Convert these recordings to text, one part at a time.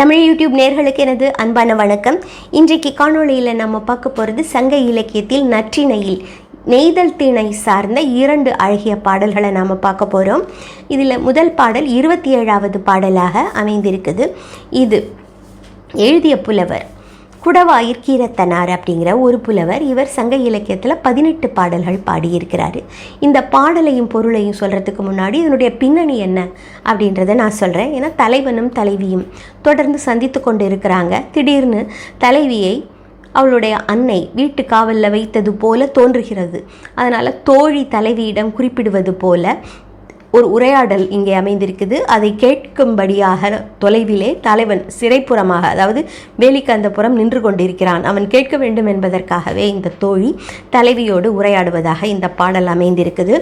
Tamil YouTube நேர்களுக்கு எனது அன்பான வணக்கம். இன்றைக்கு காணொளியில் நம்ம பார்க்க போகிறது சங்க இலக்கியத்தில் நற்றிணையில் நெய்தல் திணை சார்ந்த இரண்டு அழகிய பாடல்களை நாம் பார்க்க போகிறோம் இதில் முதல் பாடல் இருபத்தி ஏழாவது பாடலாக அமைந்திருக்குது. இது எழுதிய புலவர் குடவாயிற் கீரத்தனார் அப்படிங்கிற ஒரு புலவர் இவர் சங்க இலக்கியத்தில் பதினெட்டு பாடல்கள் பாடியிருக்கிறார். இந்த பாடலையும் பொருளையும் சொல்கிறதுக்கு முன்னாடி இதனுடைய பின்னணி என்ன அப்படின்றத நான் சொல்கிறேன் ஏன்னா தலைவனும் தலைவியும் தொடர்ந்து சந்தித்து கொண்டு இருக்கிறாங்க திடீர்னு தலைவியை அவளுடைய அன்னை வீட்டு காவலில் வைத்தது போல தோன்றுகிறது. அதனால் தோழி தலைவியிடம் குறிப்பிடுவது போல ஒரு உரையாடல் இங்கே அமைந்திருக்குது. அதை கேட்கும்படியாக தொலைவிலே தலைவன் சிறைப்புறமாக அதாவது வேலிக்கந்தபுரம் நின்று கொண்டிருக்கிறான். அவன் கேட்க வேண்டும் என்பதற்காகவே இந்த தோழி தலைவியோடு உரையாடுவதாக இந்த பாடல் அமைந்திருக்குது.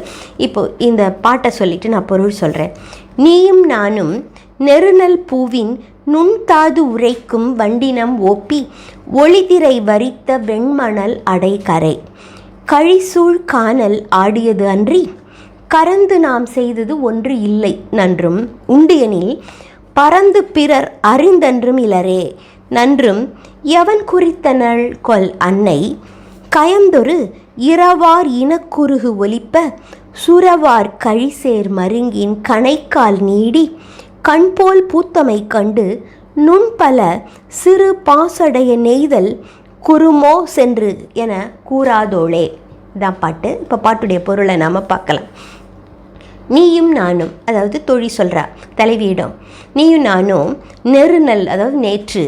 இப்போ இந்த பாட்டை சொல்லிட்டு நான் பொருள் சொல்கிறேன் நீயும் நானும் நெருநல் பூவின் நுண்தாது உரைக்கும் வண்டினம் ஒப்பி ஒளிதிரை வரித்த வெண்மணல் அடைகரை. கழிசூழ் காணல் ஆடியது அன்றி கறந்து நாம் செய்தது ஒன்று இல்லை நன்றும். உண்டியனில் பறந்து பிறர் அறிந்தன்றும் இலரே. நன்றும் எவன் குறித்தனள் கொல் அன்னை? கயந்தொரு இரவார் இனக்குறுகு ஒலிப்ப சுரவார் கழிசேர் மருங்கின் கணைக்கால் நீடி கண்போல் பூத்தமை கண்டு நுண்பல சிறு பாசடைய நெய்தல் குறுமோ சென்று என கூறாதோளே. இதான் பாட்டு. இப்போ பாட்டுடைய பொருளை நாம் பார்க்கலாம். நீயும் நானும் அதாவது தொழில் சொல்கிறா தலைவியிடம். நீயும் நானும் நெருநல் அதாவது நேற்று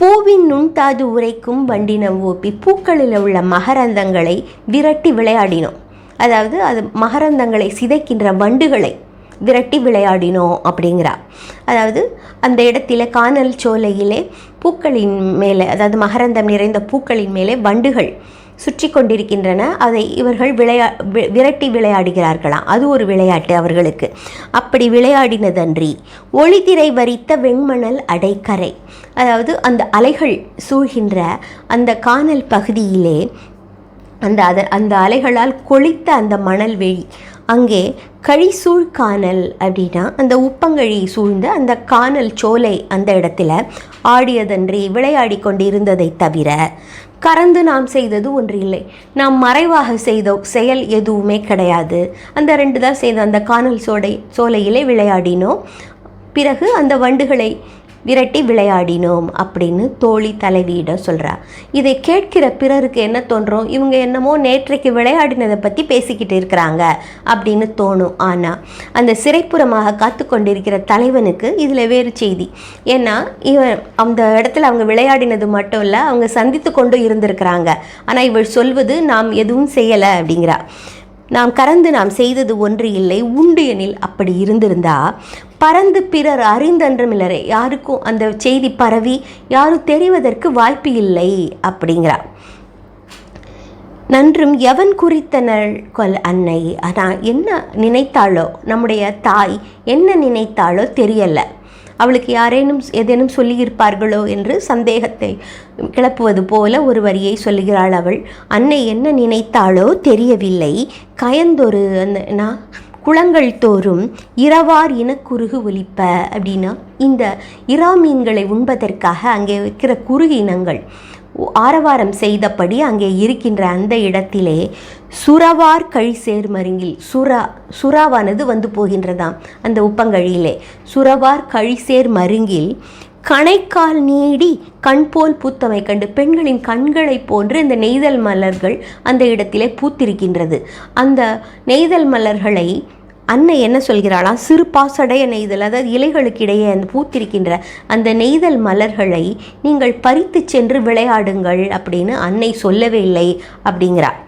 பூவின் நுண்தாது உரைக்கும் வண்டினம் ஓப்பி பூக்களில் உள்ள மகரந்தங்களை விரட்டி விளையாடினோம். அதாவது அது மகரந்தங்களை சிதைக்கின்ற வண்டுகளை விரட்டி விளையாடினோம் அப்படிங்கிறா. அதாவது அந்த இடத்துல காணல் சோலையிலே பூக்களின் மேலே அதாவது மகரந்தம் நிறைந்த பூக்களின் மேலே வண்டுகள் சுற்றி கொண்டிருக்கின்றன. அதை இவர்கள் விளையா வி- விரட்டி விளையாடுகிறார்களாம் அது ஒரு விளையாட்டு அவர்களுக்கு. அப்படி விளையாடினதன்றி ஒளிதிரை வரித்த வெண்மணல் அடைக்கரை அதாவது அந்த அலைகள் சூழ்கின்ற அந்த கானல் பகுதியிலே அந்த அத அந்த அலைகளால் கொளித்த அந்த மணல் வெளி அங்கே கழிசூழ் காணல் அப்படின்னா அந்த உப்பங்கழி சூழ்ந்த அந்த கானல் சோலை அந்த இடத்துல ஆடியதன்றி விளையாடி கொண்டிருந்ததை தவிர கறந்து நாம் செய்தது ஒன்று இல்லை. நாம் மறைவாக செய்த செயல் எதுவுமே கிடையாது. அந்த ரெண்டு தான் செய்த அந்த காணல் சோடை சோலையிலே விளையாடினோம். பிறகு அந்த வண்டுகளை விரட்டி விளையாடினோம் அப்படின்னு தோழி தலைவியிடம் சொல்கிறா இதை கேட்கிற பிறருக்கு என்ன தோன்றும்? இவங்க என்னமோ நேற்றைக்கு விளையாடினதை பற்றி பேசிக்கிட்டு இருக்கிறாங்க அப்படின்னு தோணும் ஆனால் அந்த சிறைப்புறமாக காத்து கொண்டிருக்கிற தலைவனுக்கு இதில் வேறு செய்தி. ஏன்னா இவன் அந்த இடத்துல அவங்க விளையாடினது மட்டும் இல்லை அவங்க சந்தித்து கொண்டும் இருந்திருக்கிறாங்க. ஆனால் இவள் சொல்வது நாம் எதுவும் செய்யலை அப்படிங்கிறா. நாம் கறந்து நாம் செய்தது ஒன்று இல்லை உண்டு எனில் அப்படி இருந்திருந்தா பறந்து பிறர் அறிந்தன்றமில்லரே யாருக்கும் அந்த செய்தி பரவி யாரும் தெரிவதற்கு வாய்ப்பு இல்லை அப்படிங்கிறார். நன்றும் எவன் குறித்தனள் கொல் அன்னை? ஆனால் என்ன நினைத்தாளோ நம்முடைய தாய் என்ன நினைத்தாளோ தெரியலை. அவளுக்கு யாரேனும் ஏதேனும் சொல்லியிருப்பார்களோ என்று சந்தேகத்தை கிளப்புவது போல ஒரு வரியை சொல்லுகிறாள் அவள். அன்னை என்ன நினைத்தாளோ தெரியவில்லை. கயந்தொரு அந்த நான் குளங்கள் தோறும் இரவார் இனக்குறுகு ஒலிப்ப அப்படின்னா இந்த இரா மீன்களை உண்பதற்காக அங்கே இருக்கிற குறுகு இனங்கள். ஆரவாரம் செய்தபடி அங்கே இருக்கின்ற அந்த இடத்திலே சுரவார் கழி சேர்மருங்கில் சுறா சுறாவானது வந்து போகின்றதாம். அந்த உப்பங்கழியிலே சுரவார் கழிசேர் மருங்கில் கணைக்கால் நீடி கண் போல் பூத்தமை கண்டு பெண்களின் கண்களைப் போன்று இந்த நெய்தல் மலர்கள் அந்த இடத்திலே பூத்திருக்கின்றது. அந்த நெய்தல் மலர்களை அன்னை என்ன சொல்கிறாளாம் சிறு பாசடைய நெய்தல் அதாவது இலைகளுக்கு இடையே அந்த பூத்திருக்கின்ற அந்த நெய்தல் மலர்களை நீங்கள் பறித்து சென்று விளையாடுங்கள் அப்படின்னு அன்னை சொல்லவே இல்லை அப்படிங்கிறார்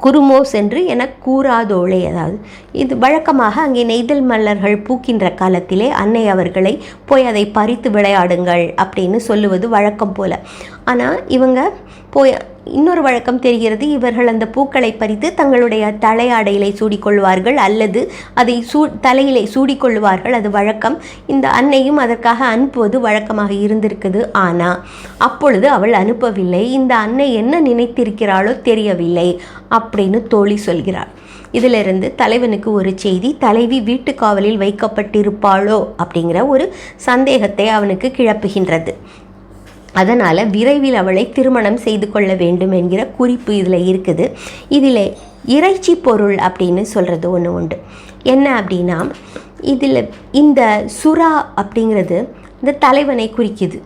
குருமோ சென்று என கூறாதோளே அதாவது இது வழக்கமாக அங்கே நெய்தல் மலர்கள் பூக்கின்ற காலத்திலே அன்னை அவர்களை போய் அதை பறித்து விளையாடுங்கள் அப்படின்னு சொல்லுவது வழக்கம் போல. ஆனால் இவங்க போய் இன்னொரு வழக்கம் தெரிகிறது. இவர்கள் அந்த பூக்களை பறித்து தங்களுடைய தலையாடையிலே சூடிக்கொள்வார்கள் அல்லது அதை சூ தலையிலே சூடிக்கொள்வார்கள். அது வழக்கம். இந்த அன்னையும் அதற்காக அனுப்புவது வழக்கமாக இருந்திருக்குது. ஆனால் அப்பொழுது அவள் அனுப்பவில்லை. இந்த அன்னை என்ன நினைத்திருக்கிறாளோ தெரியவில்லை அப்படின்னு தோழி சொல்கிறாள். இதிலிருந்து தலைவனுக்கு ஒரு செய்தி தலைவி வீட்டு காவலில் வைக்கப்பட்டிருப்பாளோ? அப்படிங்கிற ஒரு சந்தேகத்தை அவனுக்கு கிளப்புகின்றது. அதனால் விரைவில் அவளை திருமணம் செய்து கொள்ள வேண்டும் என்கிற குறிப்பு இதில் இருக்குது. இதில் இறைச்சி பொருள் அப்படின்னு சொல்கிறது ஒன்று உண்டு. என்ன அப்படின்னா இதில் இந்த சுறா அப்படிங்கிறது இந்த தலைவனை குறிக்குது.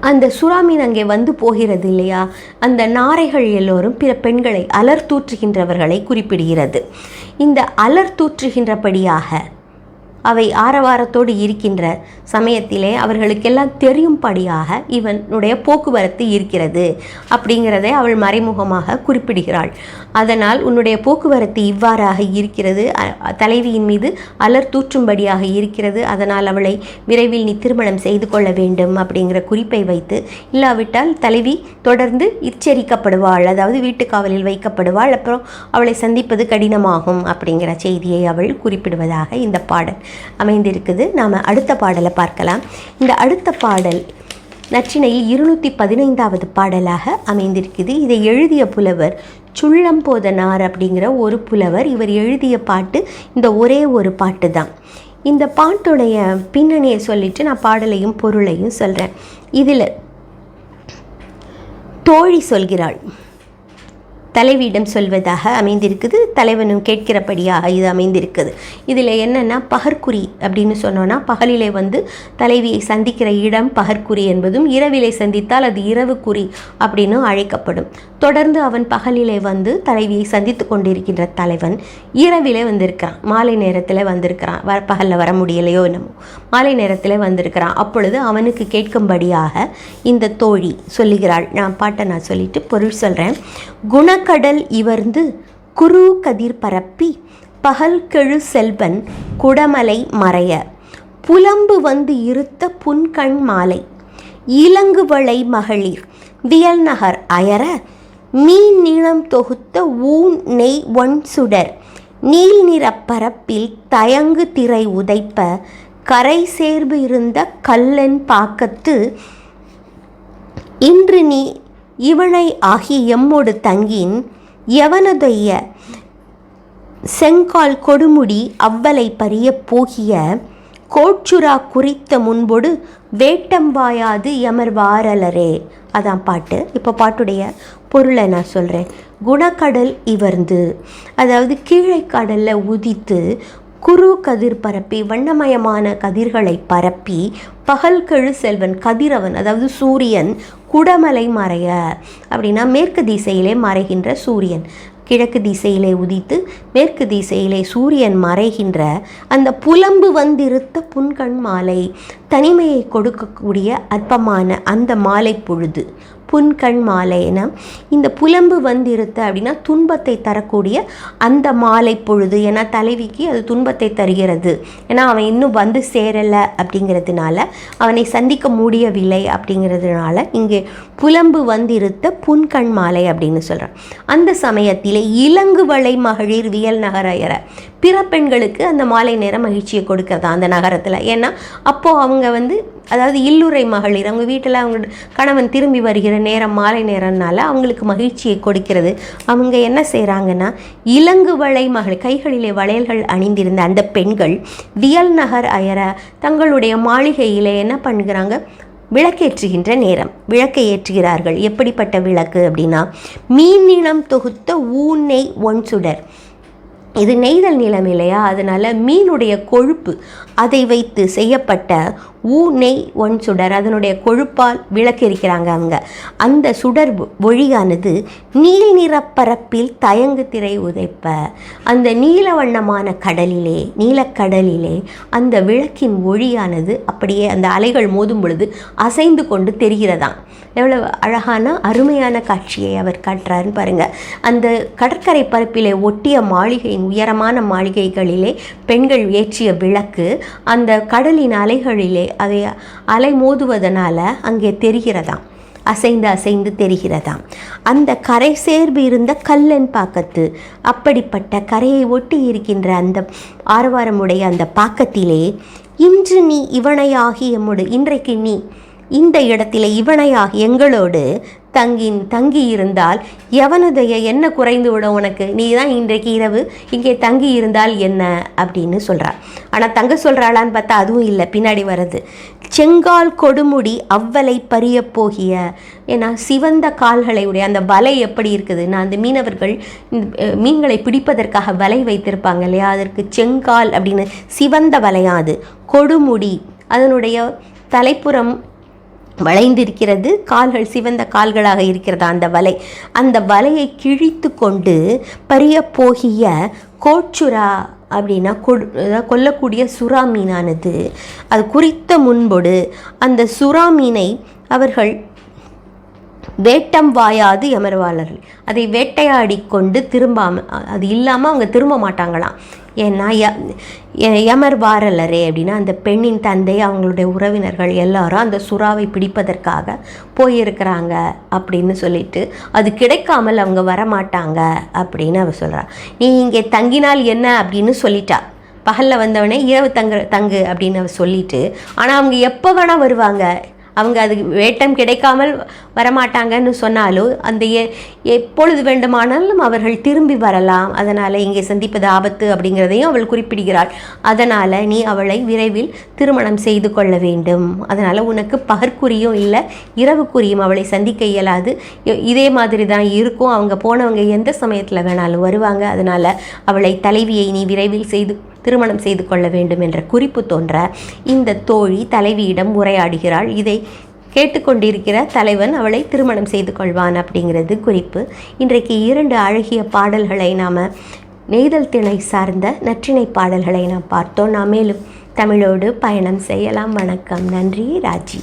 அந்த சுறாமீன் அங்கே வந்து போகிறது இல்லையா? அந்த நாரைகள் எல்லோரும் பிற பெண்களை அலர் தூற்றுகின்றவர்களை குறிப்பிடுகிறது. இந்த அலர் தூற்றுகின்றபடியாக அவை ஆரவாரத்தோடு இருக்கின்ற சமயத்திலே அவர்களுக்கெல்லாம் தெரியும்படியாக இவனுடைய போக்குவரத்து இருக்கிறது அப்படிங்கிறதை அவள் மறைமுகமாக குறிப்பிடுகிறாள். அதனால் உன்னுடைய போக்குவரத்து இவ்வாறாக இருக்கிறது. தலைவியின் மீது அலர் தூற்றும்படியாக இருக்கிறது. அதனால் அவளை விரைவில் நீ திருமணம் செய்து கொள்ள வேண்டும் அப்படிங்கிற குறிப்பை வைத்து இல்லாவிட்டால் தலைவி தொடர்ந்து எச்சரிக்கப்படுவாள் அதாவது வீட்டு காவலில் வைக்கப்படுவாள். அப்புறம் அவளை சந்திப்பது கடினமாகும் அப்படிங்கிற செய்தியை அவள் குறிப்பிடுவதாக இந்த பாடல். அமைந்திருக்குது. நாம் அடுத்த பாடலை பார்க்கலாம். இந்த அடுத்த பாடல் நச்சினையில் இருநூற்றி பதினைந்தாவது பாடலாக அமைந்திருக்குது. இதை எழுதிய புலவர் சுள்ளம்போதனார் அப்படிங்கிற ஒரு புலவர் இவர் எழுதிய பாட்டு இந்த ஒரே ஒரு பாட்டு தான். இந்த பாட்டுடைய பின்னணியை சொல்லிட்டு நான் பாடலையும் பொருளையும் சொல்கிறேன் இதில் தோழி சொல்கிறாள் தலைவியிடம் சொல்வதாக அமைந்திருக்குது. தலைவனும் கேட்கிறபடியாக இது அமைந்திருக்குது. இதில் என்னென்னா பகற்குறி அப்படின்னு சொன்னோன்னா பகலிலே வந்து தலைவியை சந்திக்கிற இடம் பகற்குறி என்பதும் இரவிலை சந்தித்தால் அது இரவு குறி அப்படின்னு அழைக்கப்படும். தொடர்ந்து அவன் பகலிலே வந்து தலைவியை சந்தித்து கொண்டிருக்கின்ற தலைவன் இரவிலே வந்திருக்கிறான். மாலை நேரத்தில் வந்திருக்கிறான். வர பகலில் வர முடியலையோ என்னமோ. மாலை நேரத்தில் வந்திருக்கிறான். அப்பொழுது அவனுக்கு கேட்கும்படியாக இந்த தோழி சொல்லுகிறாள். நான் பாட்டை நான் சொல்லிட்டு பொருள் சொல்கிறேன் குணக்கடல் இவர்ந்து குரு கதிர் பரப்பி பகல் கெழு செல்வன் குடமலை மறைய. புலம்பு வந்து இருத்த புன்கண் மாலை. இலங்குவளை மகளிர் வியல் நகர் அயர. மீன் நீளம் தொகுத்த ஊன் நெய் ஒன் சுடர். நீல் நிற பரப்பில் தயங்கு திரை உதைப்ப. கரை சேர்வு இருந்த கல்லன் பாக்கத்து. இன்று நீ இவனை ஆகி எம்மோடு தங்கின் எவனதைய செங்கால் கொடுமுடி அவ்வலை பறிய போகிய கோச்சுரா குறித்த முன்பொடு வேட்டம் வாயாது எமர் வாரலரே அதான் பாட்டு. இப்போ பாட்டுடைய பொருளை நான் சொல்கிறேன் குணக்கடல் இவர்ந்து அதாவது கீழே கடலில் உதித்து குரு கதிர் பரப்பி வண்ணமயமான கதிர்களை பரப்பி பகல் கெழு செல்வன் கதிரவன் அதாவது சூரியன் குடமலை மறைய. அப்படின்னா மேற்கு திசையிலே மறைகின்ற சூரியன். கிழக்கு திசையிலே உதித்து மேற்கு திசையிலே சூரியன் மறைகின்ற அந்த புலம்பு வந்திருத்த புன்கண் மாலை. தனிமையை கொடுக்கக்கூடிய அற்பமான அந்த மாலை பொழுது புன்கண் மாலைனா இந்த புலம்பு வந்திருத்த அப்படின்னா துன்பத்தை தரக்கூடிய அந்த மாலை பொழுது ஏன்னா தலைவிக்கு அது துன்பத்தை தருகிறது. ஏன்னா அவன் இன்னும் வந்து சேரலை அப்படிங்கிறதுனால அவனை சந்திக்க முடியவில்லை அப்படிங்கிறதுனால இங்கே புலம்பு வந்திருத்த புன்கண் மாலை அப்படின்னு சொல்கிறான் அந்த சமயத்திலே இலங்குவளை மகளிர் வியல் நகரையற பிற பெண்களுக்கு அந்த மாலை நேரம் மகிழ்ச்சியை கொடுக்கறதா அந்த நகரத்தில்? ஏன்னா அப்போது அவங்க வந்து அதாவது இல்லுரை மகளிர் அவங்க வீட்டில் அவங்க கணவன் திரும்பி வருகிற நேரம் மாலை நேரம்னால அவங்களுக்கு மகிழ்ச்சியை கொடுக்கிறது. அவங்க என்ன செய்கிறாங்கன்னா இலங்கு வளை மகள் கைகளிலே வளையல்கள் அணிந்திருந்த அந்த பெண்கள் வியல் நகர் அயர தங்களுடைய மாளிகையிலே என்ன பண்ணுகிறாங்க? விளக்கேற்றுகின்ற நேரம் விளக்கை ஏற்றுகிறார்கள். எப்படிப்பட்ட விளக்கு அப்படின்னா மீன் தொகுத்த ஊனை ஒன் சுடர். இது நெய்தல் நிலம் இல்லையா? அதனால் மீனுடைய கொழுப்பு அதை வைத்து செய்யப்பட்ட ஊ நெய் ஒன் சுடர் அதனுடைய கொழுப்பால் விளக்கெரிக்கிறாங்க அவங்க. அந்த சுடர் ஒழியானது ஒளியானது நீல் நிறப்பரப்பில் தயங்கு திரை உதைப்ப. அந்த நீல வண்ணமான கடலிலே நீலக்கடலிலே அந்த விளக்கின் ஒழியானது அப்படியே அந்த அலைகள் மோதும் பொழுது அசைந்து கொண்டு தெரிகிறதாம். எவ்வளவு அழகான அருமையான காட்சியை அவர் காட்டுறாருன்னு பாருங்கள் அந்த கடற்கரை பரப்பிலே ஒட்டிய மாளிகையின் உயரமான மாளிகைகளிலே பெண்கள் ஏற்றிய விளக்கு அந்த கடலின் அலைகளிலே அதை அலை மோதுவதனால அங்கே தெரிகிறதாம் அசைந்து அசைந்து தெரிகிறதாம் அந்த கரை சேர்பு இருந்த கல்லன் பாக்கத்து அப்படிப்பட்ட கரையை ஒட்டி இருக்கின்ற அந்த ஆரவாரமுடைய அந்த பாக்கத்திலே இன்று நீ இவனையாகி எம்முடு இன்றைக்கு நீ இந்த இடத்திலே இவனையாகி எங்களோடு தங்கி தங்கி இருந்தால் எவனுடைய என்ன குறைந்து விடும் உனக்கு? நீ தான் இன்றைக்கு இரவு இங்கே தங்கி இருந்தால் என்ன? அப்படின்னு சொல்கிறாள் ஆனால் தங்க சொல்கிறாளான்னு பார்த்தா அதுவும் இல்லை பின்னாடி வர்றது. செங்கால் கொடுமுடி அவ்வலை பறிய போகிய ஏன்னா சிவந்த கால்களை உடைய அந்த வலை எப்படி இருக்குதுன்னா அந்த மீனவர்கள் இந்த, மீன்களை பிடிப்பதற்காக வலை வைத்திருப்பாங்க இல்லையா? அதற்கு செங்கால் அப்படின்னு சிவந்த வலையாது கொடுமுடி. அதனுடைய தலைப்புறம் வளைந்திருக்கிறது. கால்கள் சிவந்த கால்களாக இருக்கிறதா அந்த வலை. அந்த வலையை கிழித்து கொண்டு பரிய போகிய கோச்சுரா அப்படின்னா கொ கொல்லக்கூடிய சுறா மீனானது. அது குறித்த முன்பொடு அந்த சுறா மீனை அவர்கள் வேட்டம் வாயாது எமர்வாளர்கள். அதை வேட்டையாடி கொண்டு திரும்பாம அது இல்லாமல் அவங்க திரும்ப மாட்டாங்களாம். ஏன்னா ய யமர் வாரலரே அப்படின்னா அந்த பெண்ணின் தந்தை அவங்களுடைய உறவினர்கள் எல்லாரும் அந்த சுறாவை பிடிப்பதற்காக போயிருக்கிறாங்க அப்படின்னு சொல்லிட்டு அது கிடைக்காமல் அவங்க வரமாட்டாங்க அப்படின்னு அவ சொல்றா. நீ இங்கே தங்கினால் என்ன அப்படின்னு சொல்லிட்டா. பகலில் வந்தவனே இரவு தங்கு தங்கு அப்படின்னு அவ சொல்லிட்டு ஆனால் அவங்க எப்போ வேணால் வருவாங்க? அவங்க அது வேட்டம் கிடைக்காமல் வரமாட்டாங்கன்னு சொன்னாலும் அந்த எப்பொழுது வேண்டுமானாலும் அவர்கள் திரும்பி வரலாம். அதனால் இங்கே சந்திப்பது ஆபத்து அப்படிங்கிறதையும் அவள் குறிப்பிடுகிறாள். அதனால் நீ அவளை விரைவில் திருமணம் செய்து கொள்ள வேண்டும். அதனால் உனக்கு பகற்குறியும் இல்லை இரவுக்குறியும் அவளை சந்திக்க இயலாது. இதே மாதிரி தான் இருக்கும். அவங்க போனவங்க எந்த சமயத்தில் வேணாலும் வருவாங்க. அதனால் அவளை தலைவியை நீ விரைவில் செய்து திருமணம் செய்து கொள்ள வேண்டும் என்ற குறிப்பு தோன்ற இந்த தோழி தலைவியிடம் உரையாடுகிறாள். இதை கேட்டுக்கொண்டிருக்கிற தலைவன் அவளை திருமணம் செய்து கொள்வான் அப்படிங்கிறது குறிப்பு. இன்றைக்கு இரண்டு அழகிய பாடல்களை நாம் நெய்தல் திணை சார்ந்த நற்றிணை பாடல்களை நாம் பார்த்தோம். நாம் மேலும் தமிழோடு பயணம் செய்யலாம். வணக்கம். நன்றி. ராஜி.